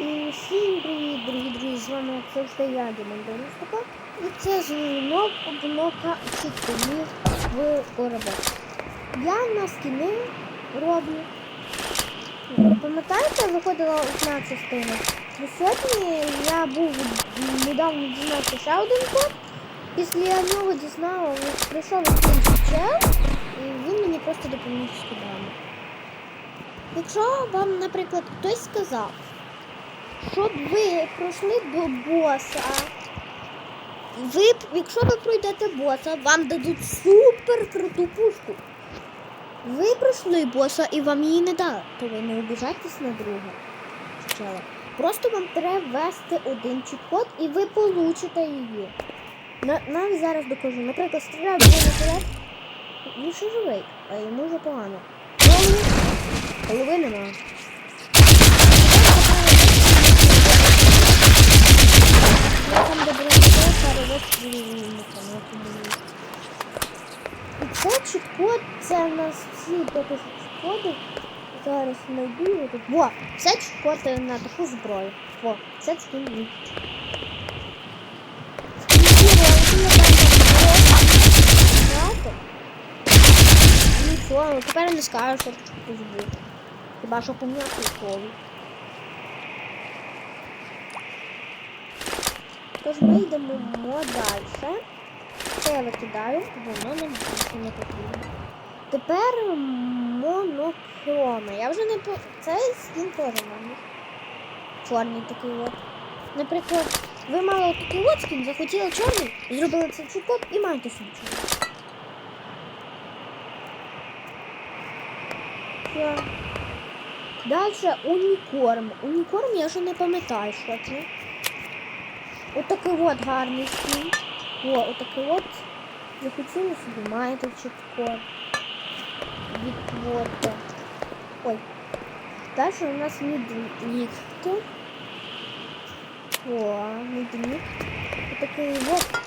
І всім привіт, дорогі друзі, з вами як завжди я, Дімон Дениско. І це знов обнока читанів в корабель. Я на скіни роблю. Пам'ятаєте, виходила одна частина? І сьогодні я був недавно дізнався ще один код. Після нього дізнав, прийшов якийсь чел, і він мені просто допоміг з кодами. Якщо вам, наприклад, хтось сказав, щоб ви пройшли до боса. Ви, якщо ви пройдете боса, вам дадуть супер круту пушку. Ви пройшли боса і вам її не дали, то ви не обіжайтесь на друга. Просто вам треба ввести один чіт-код і ви получите її. На, навіть зараз докажу. Наприклад, стріляв наперед, він ще живий, а йому вже погано. Голови, голови Я там добре перевод вільника, я подивлюсь. І це чіт-код, це в нас всі знайду його тут. Во, це чіт-код на таку зброю. Во, це. Нічого, ну тепер не скажу, що тут буде. Хіба що пом'яти колу. Тож ми йдемо далі. Це я викидаю, воно нам не потрібно. Тепер монохрома. Я вже не по. Цей скін теж маю. Чорний такий от. Наприклад, ви мали такий от скін, захотіли чорний, зробили цей чукот і маєте собі чорний. Далі унікорм. Унікорм я вже не пам'ятаю, що це. Отакий от гарний скін. О, отакий от. Захотіли собі, маєте чітко. Відтворте. Ой. Далі у нас мідлік. О, мідлік. Отакий от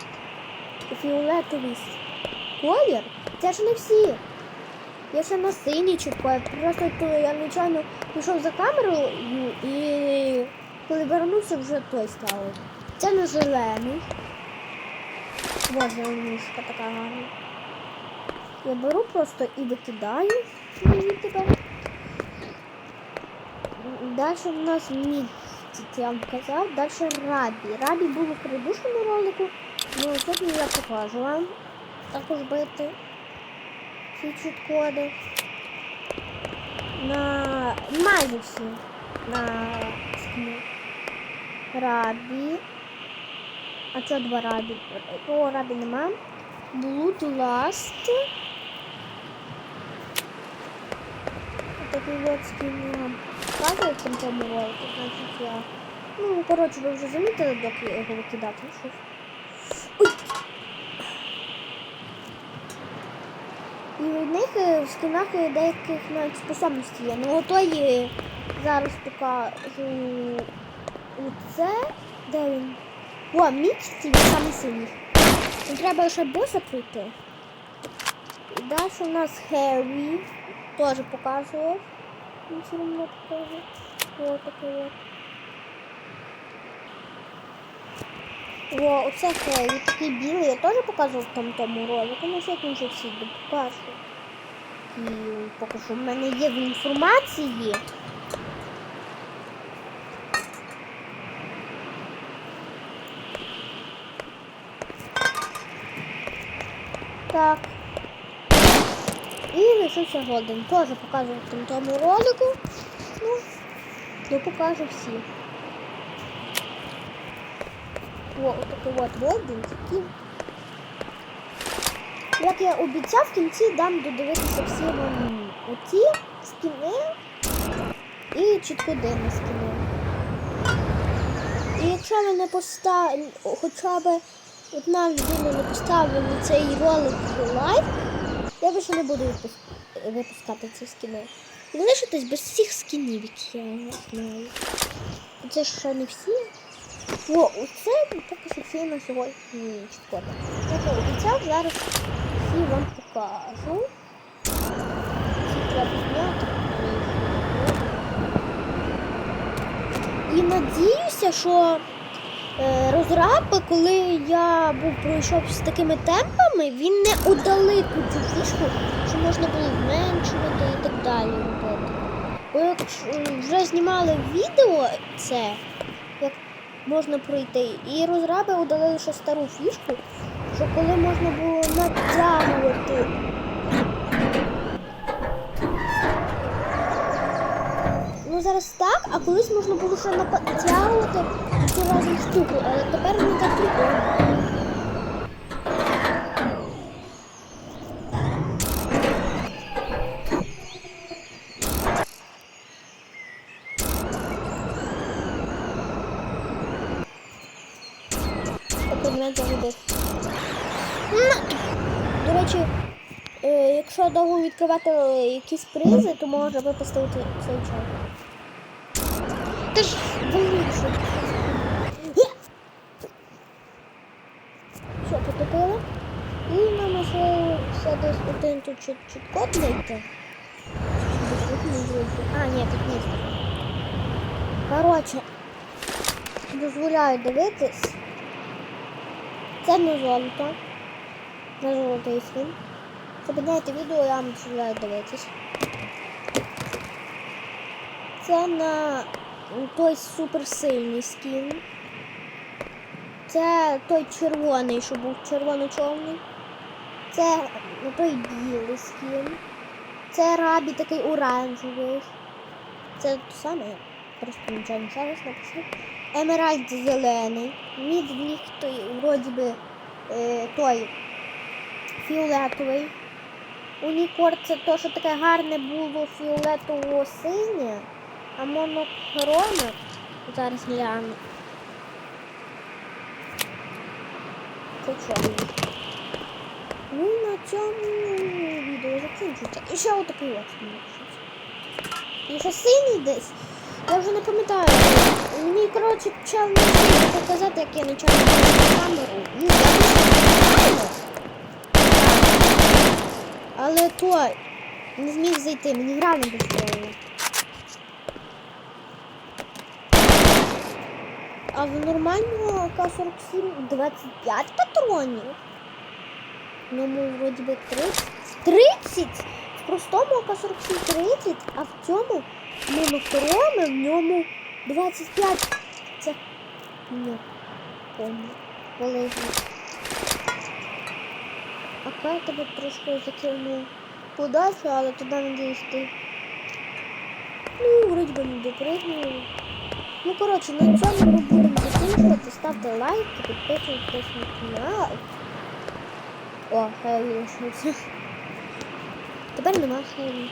фіолетовий колір. Це ж не всі. Я ще на синій чіпаю. Просто то я нечайно пішов за камерою і коли вернувся, вже той став. Це не зелений. Вот зеленушка така гарна. Я беру просто і викидаю її тепер. Далі в нас мід, я вам казав. Далі рабі. Рабі було в предыдущому ролику. Ну, сьогодні я покажу вам також бити ці чіткоди. На майже всі на. Рабі. А чого два рабі? О, рабі нема. Blood Last. Такий вот скін я вам показую в цьому значить я. Ну, коротше, ви вже замітили, доки я його викидати. Ну. І в них е, в скінах е, деяких навіть способності є. Ну, ото є зараз покажу оце. Де він? О, це він сильний. Нам треба лише боса пройти. І далі у нас Хеві. Теж показує. Він все одно покаже. О, такий от. О, оце Хеві, такий білий. Я теж показував в тому, тому ролику. Ну, сьогодні вже всі покажу. І що в мене є в інформації. Так. І лишився Голден. Теж показував в тому- ролику. Ну, я покажу всі. О, отакий от Голден. Такий. Як я обіцяв, в кінці дам додивитися всі вам оці скіни і чіткоди на скіни. І якщо ви не поставили, хоча б одна людина не поставила цей ролик лайк, я більше не буду випускати ці скіни. І лишитесь без всіх скінів, які я знаю. Це ще не всі. О, оце поки що всі на сьогодні чітко. Я обіцяв, зараз всі вам покажу. Всі треба зняти. І надіюся, що е, розраб, коли я був пройшов з такими темпами, він не удалив цю фішку, що можна було зменшувати і так далі робити. Бо якщо вже знімали відео це, як можна пройти, і розраби удалили ще стару фішку, що коли можна було натягувати. Ну зараз так, а колись можна було ще натягувати цю разом штуку, але тепер не так прикольно. До речі, е, якщо довго відкривати якісь призи, то можна випасти цей чай. Ти ж вийшов. Все, потопили. І нам ще, десь один тут чіт, чіткод знайти. Не. А, ні, тут місце. Коротше, дозволяю дивитись. Це не золото. Не золотий скін. Зупиняйте відео, я вам дозволяю дивитись. Це на той суперсильний скін. Це той червоний, що був червоно-чорний. Це на той білий скін. Це рабі такий оранжевий. Це те саме, просто нічого не зараз написав. Емеральд зелений. Мід в них той, вроді би, е, той фіолетовий. Унікорд це то, що таке гарне було фіолетово-синє, а монохроме. Зараз гляну. Це чорний. Ну на цьому відео закінчується. І ще отакий от. І ще синій десь. Я вже не пам'ятаю. Мені, коротше, почав не показати, як я почав камеру. Ну, я не. Але то не зміг зайти, мені гра не. А в нормального К-47 25 патронів. Ньому вроді би 30. 30! В простому АК-47 30, а в цьому монохроме в ньому 25. Це не помню. Коли АК тебе трошки закинув подальше, але туди надіюсь ти. Ну, вроді би не допригнули. Ну, коротше, на цьому ми будемо закінчувати. Ставте лайк, підписуйтесь на канал. О, вирішується. Тепер нема хай.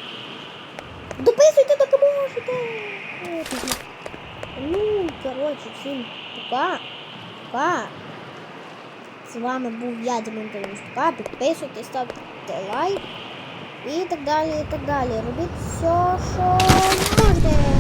Дописуйте, доки можете. Ну, коротше, всім пока. Пока. З вами був я, Дімон Пока. Підписуйтесь, ставте лайк. І так далі, і так далі. Робіть все, що можете.